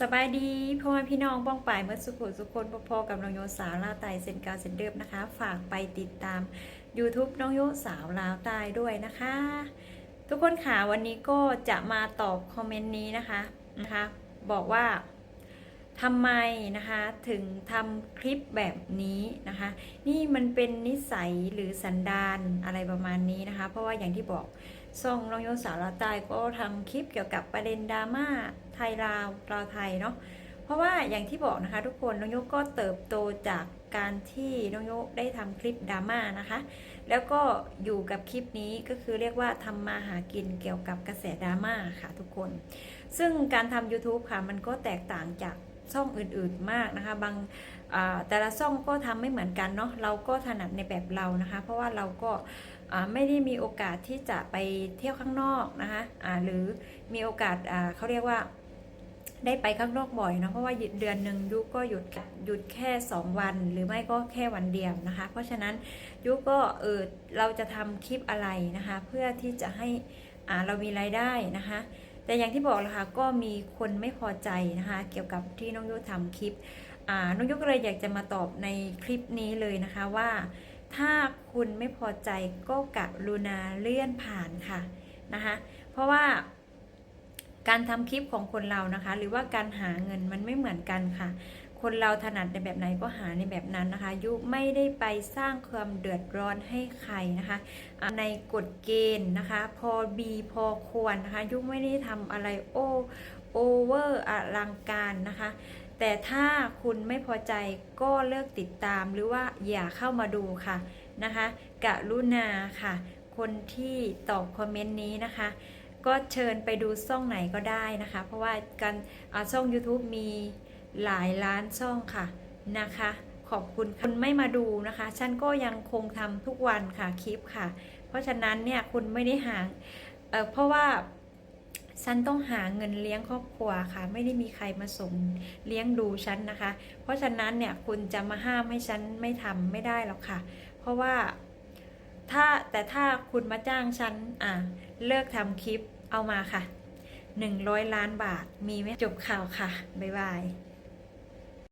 สบายดีพ่อแม่พี่น้องบ้องป่ายเมื่อสุขุสุคนพอๆกับน้องโยสาวลาวใต้เซนกาเซนเดิมนะคะ ฝากไปติดตาม YouTube น้องโยสาวลาวใต้ด้วยนะคะ ทุกคนค่ะวันนี้ก็จะมาตอบคอมเมนต์นี้นะคะนะคะ บอกว่า ทำไมนะคะถึงทำคลิปแบบนี้นะคะ นี่มันเป็นนิสัยหรือสันดานอะไรประมาณนี้นะคะ เพราะว่าอย่างที่บอกส่องน้องโยสาวลาวใต้ก็ทำคลิปเกี่ยวกับประเด็นดราม่าไทยลาวลาวไทยเนาะเพราะว่าอย่างที่บอกนะคะ ทุกคนน้องโยก็เติบโตจากการที่น้องโยได้ทำคลิปดราม่านะคะ แล้วก็อยู่กับคลิปนี้ก็คือเรียกว่าทำมาหากินเกี่ยวกับกระแสดราม่าค่ะทุกคน ซึ่งการทำ YouTube ค่ะมันก็แตกต่างจาก ช่องอื่นๆมากนะคะ บางแต่ละช่องก็ทำไม่เหมือนกันเนาะเราก็ถนัดในแบบเรานะคะ เพราะว่าเราก็ไม่ได้มีโอกาสที่จะไปเที่ยวข้างนอกนะคะหรือมีโอกาสเขาเรียกว่าได้ไปข้างนอกบ่อยเนาะเพราะว่าเดือนหนึ่งยุก็หยุดหยุดแค่ 2 วัน หรือไม่ก็แค่วันเดียวนะคะ เพราะฉะนั้นยุก็เออเราจะทำคลิปอะไรนะคะ เพื่อที่จะให้อ่าเรามีรายได้นะคะ แต่อย่างที่บอกแหละค่ะก็มีคนไม่พอใจนะคะ เกี่ยวกับที่น้องยุทำคลิปอ่าน้องยุก็เลยอยากจะมาตอบในคลิปนี้เลยนะคะว่า ถ้าคุณไม่พอใจก็กรุณาเลื่อนผ่านค่ะนะคะเพราะว่าการทำคลิปของคนเรานะคะ หรือว่าการหาเงินมันไม่เหมือนกันค่ะ คนเราถนัดในแบบไหนก็หาในแบบนั้นนะคะ ยุไม่ได้ไปสร้างความเดือดร้อนให้ใครนะคะ ในกฎเกณฑ์นะคะ พอบีพอควรนะคะ ยุไม่ได้ทำอะไรโอโอเวอร์อลังการนะคะ แต่ถ้าคุณไม่พอใจก็เลิกติดตามหรือว่าอย่าเข้ามาดูค่ะนะคะกะรุณาค่ะ คนที่ตอบคอมเมนต์นี้นะคะ ก็เชิญไปดูช่องไหนก็ได้นะคะ เพราะว่าการช่อง YouTube มี หลายล้านช่องค่ะนะคะ ขอบคุณคุณไม่มาดูนะคะ ฉันก็ยังคงทำทุกวันค่ะคลิปค่ะ เพราะฉะนั้นเนี่ยคุณไม่ได้ห่าเเพราะว่าฉันต้องหาเงินเลี้ยงครอบครัวค่ะ ไม่ได้มีใครมาส่งเลี้ยงดูฉันนะคะ เพราะฉะนั้นเนี่ยคุณจะมาห้ามให้ฉันไม่ทำไม่ได้หรอกค่ะ เพราะว่าถ้าแต่ถ้าคุณมาจ้างฉันอะเลิกทำคลิปเอามาค่ะ 100 ล้านบาทมีไหมจบข่าวค่ะ บ๊ายบาย